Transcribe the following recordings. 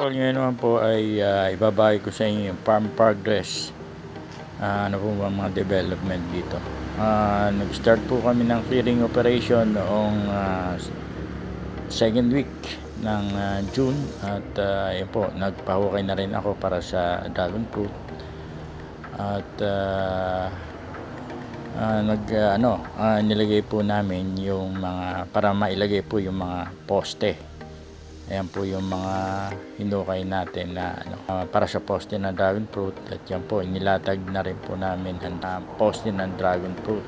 Kapag ngayon naman po ay uh, ibabahagi ko sa inyo yung farm progress. Ah, ano po ba mga development dito. Ah, nag-start po kami ng clearing operation noong ah, second week ng ah, June at uh, yun po, nagpahukay na rin ako para sa dragon fruit. At ah, ah, nag ah, ano, ah, nilagay po namin yung mga para mailagay po yung mga poste. Ayan po yung mga hinukay natin na ano, ah, para sa poste ng dragon fruit at yan po inilatag na rin po namin ang ah, poste ng dragon fruit.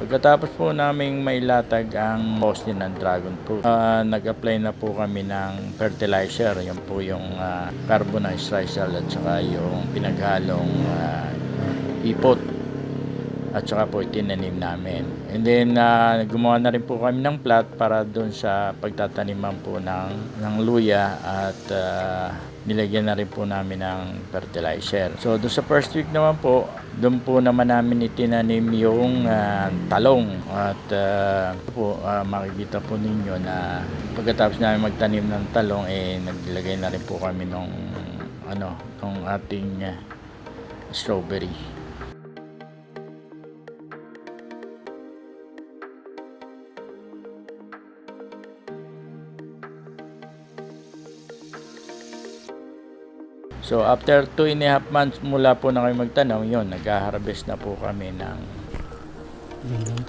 Pagkatapos po naming mailatag ang poste ng dragon fruit, ah, nag-apply na po kami ng fertilizer. Yan po yung ah, carbonized rice at saka yung pinaghalong ah, ipot at saka po itinanim namin. And then ah, gumawa na rin po kami ng plot para doon sa pagtataniman po ng, ng luya at ah, nilagyan na rin po namin ng fertilizer. So doon sa first week naman po, doon po naman namin itinanim yung ah, talong at ito po ah, makikita po ninyo na pagkatapos namin magtanim ng talong eh naglagay na rin po kami ng ano, ng ating ah, strawberry. So after 2 and a half months mula po na kami magtanong, yun, nag-harvest na po kami ng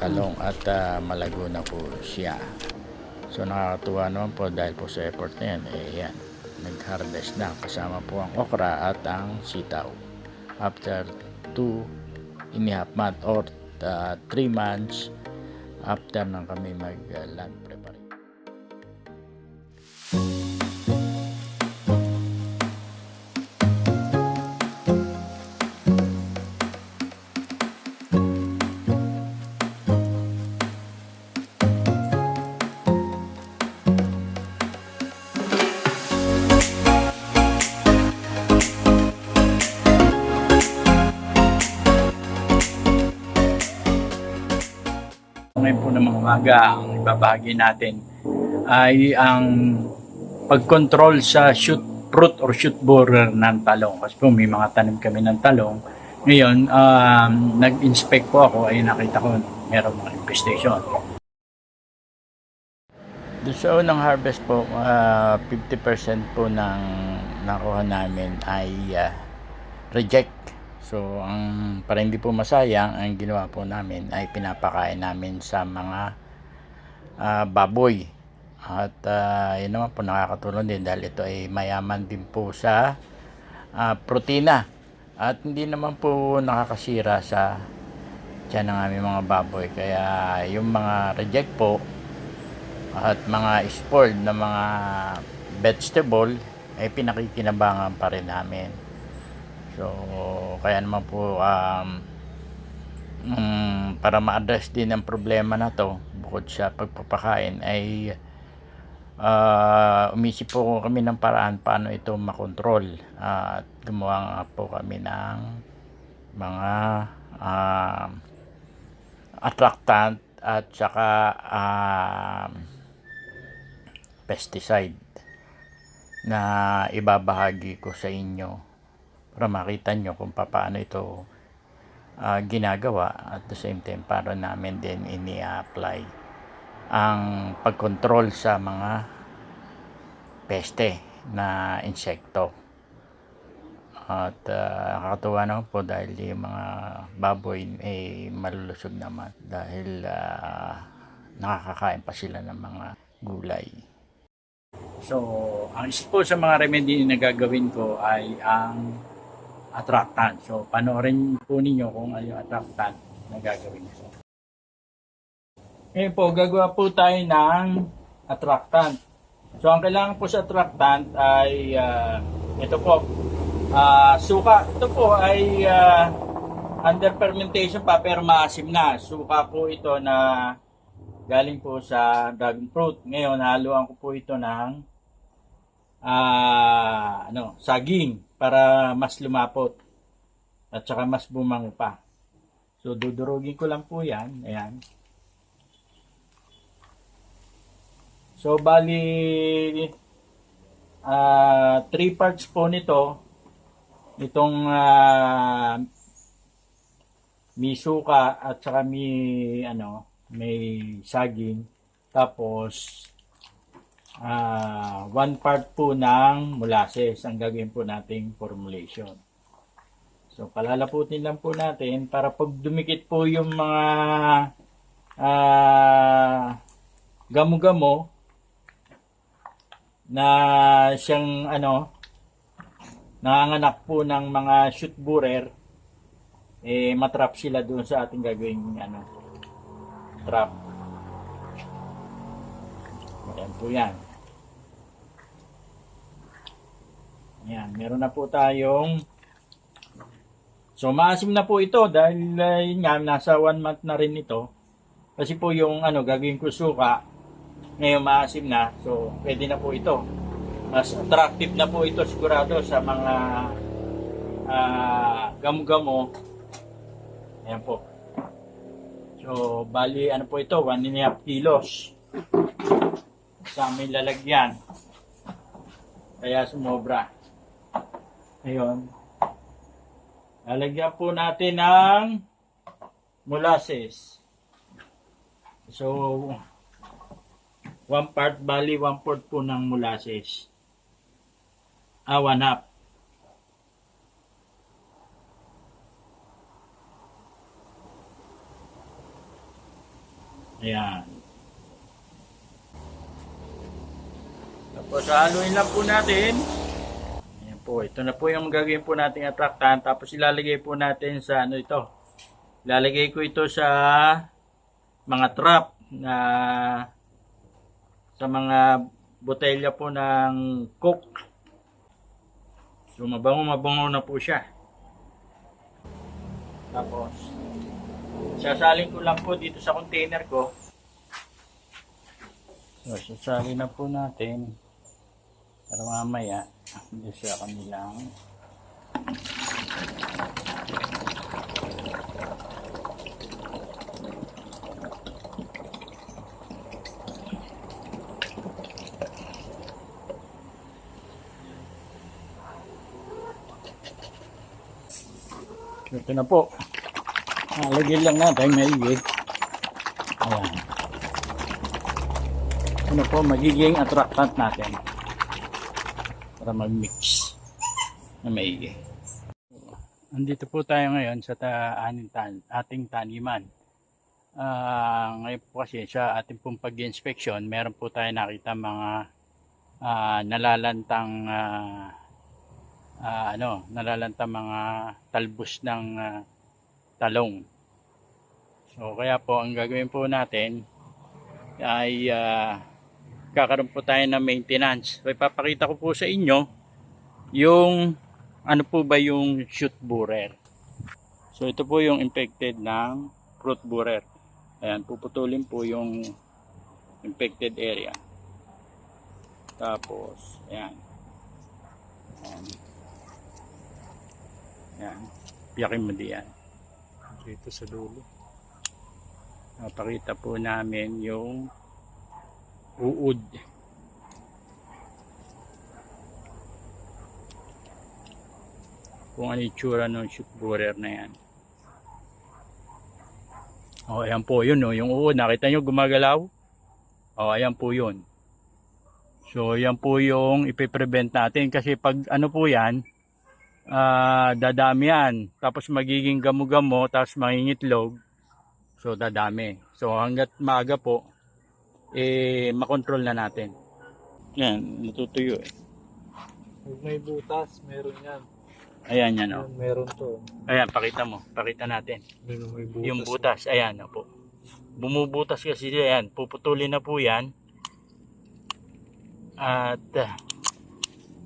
talong at ah, malago na po siya. So nakakatuwa naman po dahil po sa effort na yan, eh yan, nag-harvest na kasama po ang okra at ang sitaw. After 2 and a half months or 3 months after nang kami mag-land preparation. Ngayon po ng mga umaga, ang ibabahagi natin ay ang pagkontrol sa shoot fruit or shoot borer ng talong. Kasi po may mga tanim kami ng talong. Ngayon, um, nag-inspect po ako ay nakita ko meron mga infestation. Doon sa unang harvest po, ah, 50% po ng nakuha namin ay ah, reject. So, ang para hindi po masayang, ang ginawa po namin ay pinapakain namin sa mga ah, baboy. At uh, yun naman po nakakatulong din dahil ito ay mayaman din po sa ah, protina. At hindi naman po nakakasira sa tiyan ng aming mga baboy. Kaya yung mga reject po at mga spoiled na mga vegetable ay pinakikinabangan pa rin namin. So, kaya naman po um, mm, para ma-address din ang problema na to bukod sa pagpapakain ay uh, umisip po kami ng paraan paano ito makontrol. At gumawa nga po kami ng mga um, attractant at saka um, pesticide na ibabahagi ko sa inyo para makita nyo kung paano ito ah, ginagawa at the same time para namin din ini-apply ang pagkontrol sa mga peste na insekto at uh, nakakatuwa naman po dahil yung mga baboy ay malulusog naman dahil ah, nakakakain pa sila ng mga gulay. So, ang isa po sa mga remedy na gagawin ko ay ang attractant. So, panoorin po ninyo kung ano yung attractant na gagawin ko. Ngayon po, gagawa po tayo ng attractant. So, ang kailangan po sa attractant ay ah, ito po, ah, suka. Ito po ay ah, under fermentation pa pero maasim na. Suka po ito na galing po sa dragon fruit. Ngayon, haluan ko po ito ng ah, ano, saging para mas lumapot at saka mas bumango pa. So, dudurugin ko lang po yan. Ayan. So, bali, ah, three parts po nito. Itong ah, may suka at saka may ano, may saging. Tapos ah, one part po ng molasses ang gagawin po nating formulation. So palalaputin lang po natin para pag dumikit po yung mga ah, gamo-gamo na siyang ano nanganganak po ng mga shoot borer eh matrap sila doon sa ating gagawing ano trap yan po yan yan meron na po tayong so maasim na po ito dahil uh, nga nasa one month na rin ito. Kasi po yung ano gagawin ko suka ngayon maasim na so pwede na po ito. Mas attractive na po ito sigurado sa mga ah, gamo-gamo. Ayan po. So bali ano po ito 1 and a half kilos. Sa aming lalagyan. Kaya sumobra ayun. Lalagyan po natin ng molasses. So one part bali one fourth po ng molasses. Ah one half. Ayan. Tapos haluin lang po natin po ito na po yung gagawin po natin atraktan tapos ilalagay po natin sa ano ito ilalagay ko ito sa mga trap na sa mga botelya po ng Coke. So mabango mabango na po siya. Tapos sasalin ko lang po dito sa container ko. So sasalin na po natin para mamaya hindi siya kanilang Ito na po. Nalagyan lang natin maigi. Ayan. Ano po, magiging attractant natin. Para mag-mix na maigi. Andito po tayo ngayon sa ta ating taniman. Ah, ngayon po kasi sa ating pong pag-inspection, meron po tayo nakita mga ah, nalalantang ah, ah, ano, nalalanta mga talbos ng ah, talong. So kaya po ang gagawin po natin ay ah, kakaroon po tayo ng maintenance. So ipapakita ko po sa inyo yung ano po ba yung shoot borer. So ito po yung infected ng fruit borer. Ayan, puputulin po yung infected area. Tapos, ayan. Ayan. Yan. Piyakin mo diyan. Dito sa dulo. Napakita po namin yung uod. Kung ano yung tsura ng shoot borer na yan. O, oh, ayan po yun, no? yung uod. Nakita nyo gumagalaw? O, oh, ayan po yun. So, yan po yung ipiprevent natin kasi pag ano po yan, ah dadami yan. Tapos magiging gamo-gamo, tapos mangingitlog. So dadami. So hanggat maaga po, eh makontrol na natin. Yan, natutuyo eh. Pag may butas, meron yan. Ayan yan oh. Yan, meron to. Ayan, pakita mo. Pakita natin. Meron may butas. Yung butas, ayan na po. Bumubutas kasi yan. Puputulin na po yan. At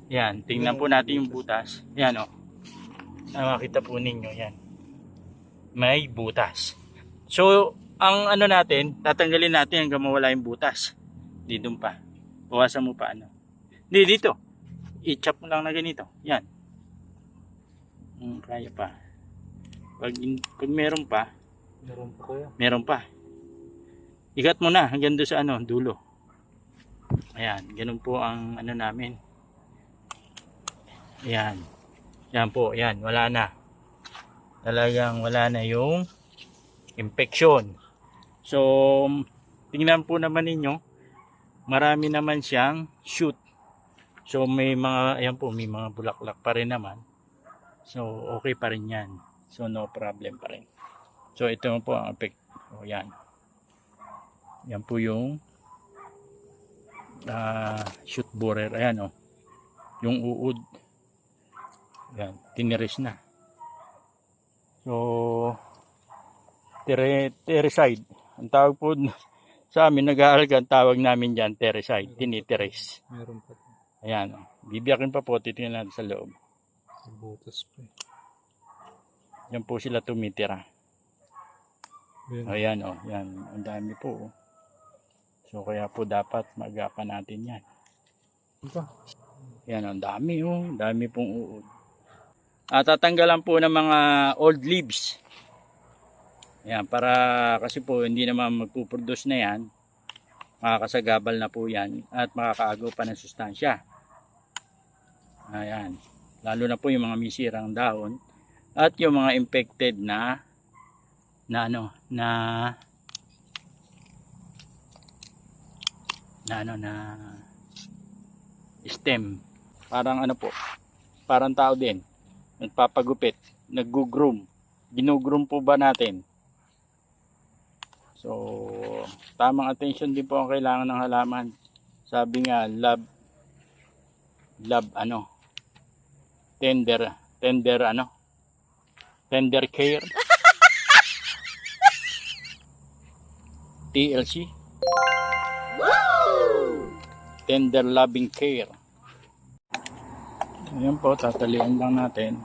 yan, tingnan po natin yung butas. Yan oh. Ah, makita po ninyo yan. May butas. So, ang ano natin, tatanggalin natin hanggang mawala yung butas. Di doon pa. Bawasan mo pa ano. Di dito. I-chop mo lang na ganito. Yan. Hmm, kaya pa. Pag, pag meron pa, Meron pa kaya. meron pa. Ikat mo na hanggang doon sa ano, dulo. Ayan, ganun po ang ano namin. Ayan. Yan po, yan, wala na. Talagang wala na yung infection. So, tingnan po naman ninyo, marami naman siyang shoot. So, may mga, ayan po, may mga bulaklak pa rin naman. So, okay pa rin yan. So, no problem pa rin. So, ito po ang effect. O, yan. Yan po yung ah, shoot borer. Ayan, oh. Yung uod. Yan, tiniris na. So, tere, tereside. Ang tawag po sa amin, nag-aalga, ang tawag namin dyan, tereside, tinitiris. Meron pa. Ayan, oh. bibiyakin pa po, titingnan natin sa loob. Butas pa eh. Yan po sila tumitira. Yan. Ayan, oh, yan, ang dami po. oh. So, kaya po dapat magapan natin yan. Ito. Yan, ang dami oh. Ang dami pong uod. At tatanggalan po ng mga old leaves. Yan, para kasi po hindi naman magpuproduce na yan. Makakasagabal na po yan at makakaagaw pa ng sustansya. Ayan. Lalo na po yung mga misirang dahon at yung mga infected na na ano na na ano na stem parang ano po parang tao din nagpapagupit naggugroom ginugroom po ba natin so tamang attention din po ang kailangan ng halaman. Sabi nga love love ano? Tender tender ano? Tender care? TLC tender loving care. Ayan po, tatalian lang natin.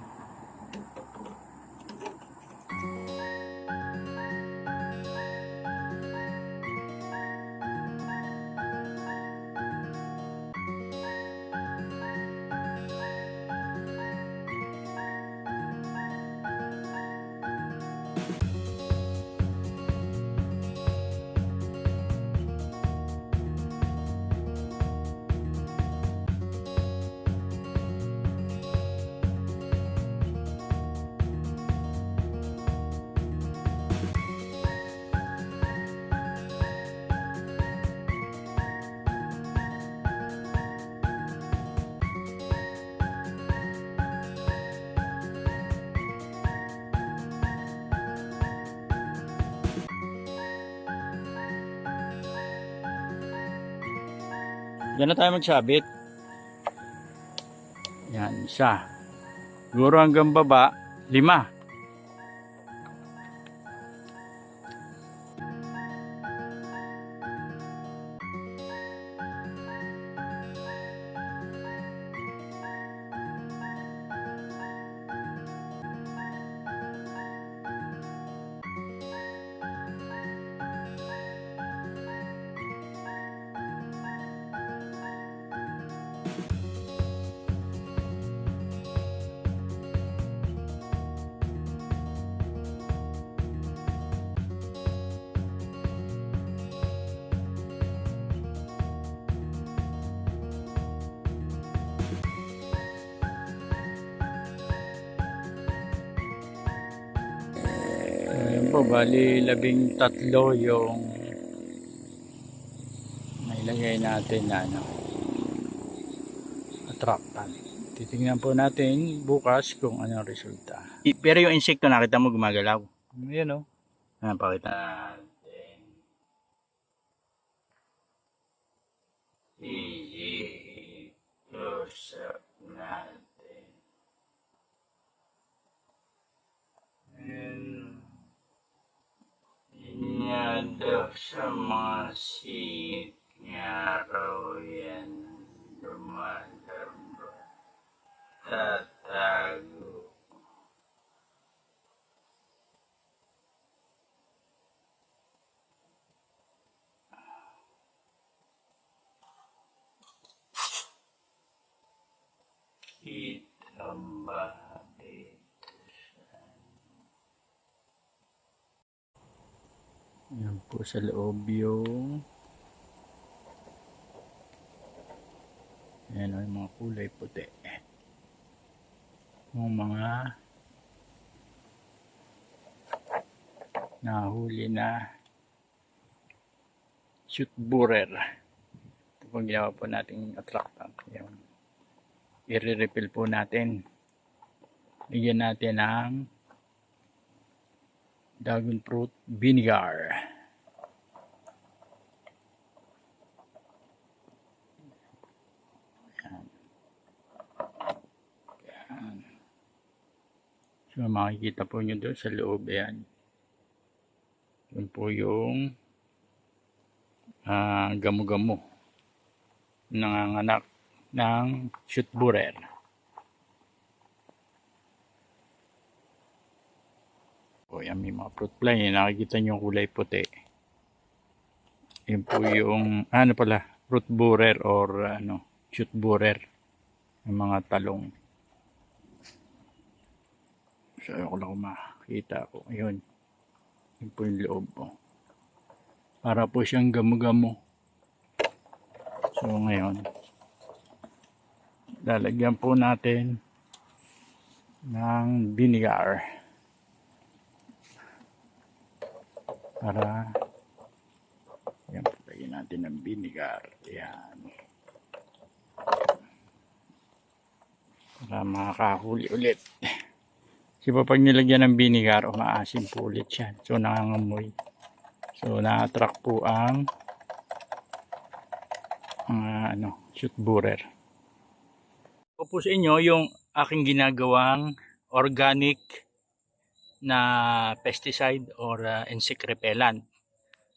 Yan na tayo magsabit. Yan, isa. Siguro hanggang baba, lima. Po, bali labing tatlo yung nailagay natin na ano, attractant. Titingnan po natin bukas kung ano ang resulta. Pero yung insekto nakita mo gumagalaw. Yan o. Ayan, pakita Inyadaw sa mga po sa loob yung Yan ang mga kulay puti. mga nahuli na shoot borer. Ito po ginawa po nating attractant. Yung i-refill po natin. Bigyan natin ng dragon fruit vinegar. So makikita po nyo doon sa loob. Ayan. Yun po yung ah, gamo-gamo nanganganak ng shoot borer. O yan may mga fruit fly. Nakikita nyo yung kulay puti. Yun po yung ano pala fruit borer or ano shoot borer ng mga talong. So ayoko kung makita ko. Ayun. Yun po yung loob po. Para po siyang gamo-gamo. So ngayon, lalagyan po natin ng vinegar. Para yan lagyan natin ng vinegar. Yan. Para makakahuli ulit. Kasi po pag nilagyan ng vinegar, umaasim po ulit yan. So nangangamoy. So na-attract po ang mga ano, shoot borer. Ito po sa inyo yung aking ginagawang organic na pesticide or uh, insect repellent.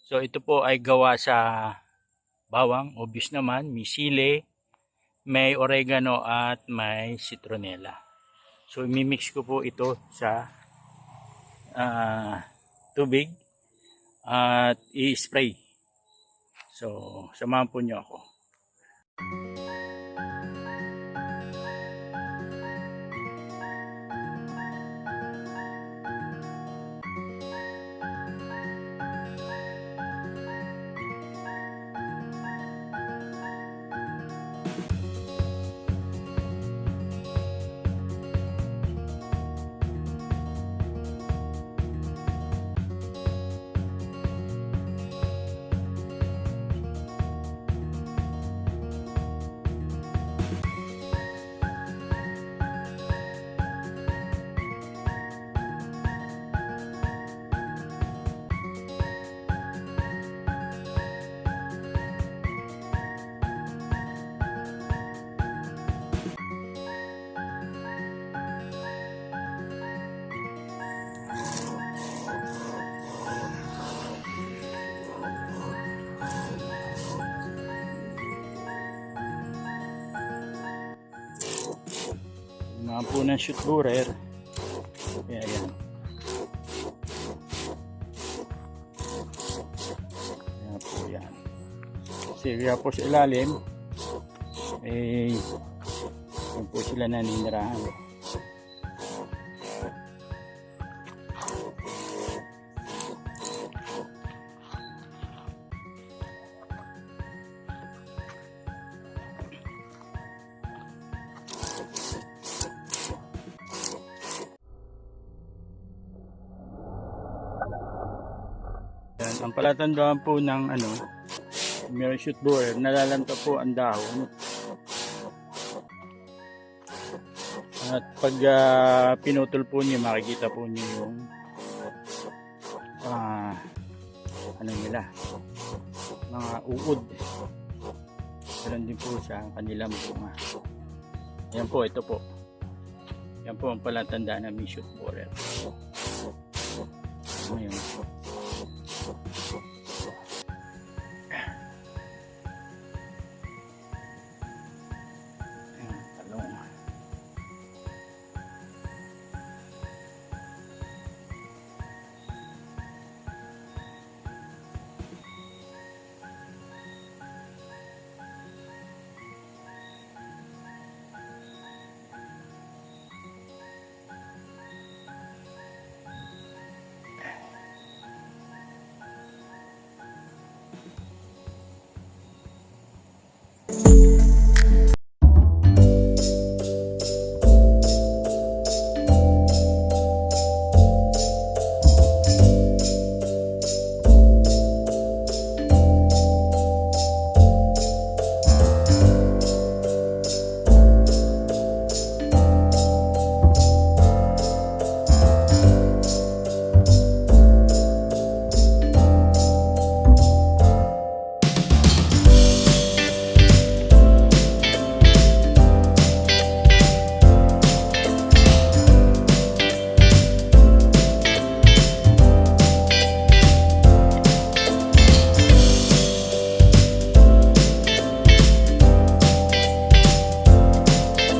So ito po ay gawa sa bawang, obvious naman, may sili, may oregano at may citronella. So imimix ko po ito sa ah, tubig at i-spray. So samahan po niyo ako. Yung mga po ng shoot borer. Kaya yan. Kaya po yan. Kasi kaya po sa ilalim, eh, yun po sila naninirahan. Yan, ang palatandaan po ng ano, shoot borer, nalalanta po ang dahon. At pag ah, pinutol po niyo, makikita po niyo yung ah, ano nila, mga uod. Meron din po sa kanilang bunga. Yan po, ito po. Yan po ang palatandaan ng shoot borer. Ngayon,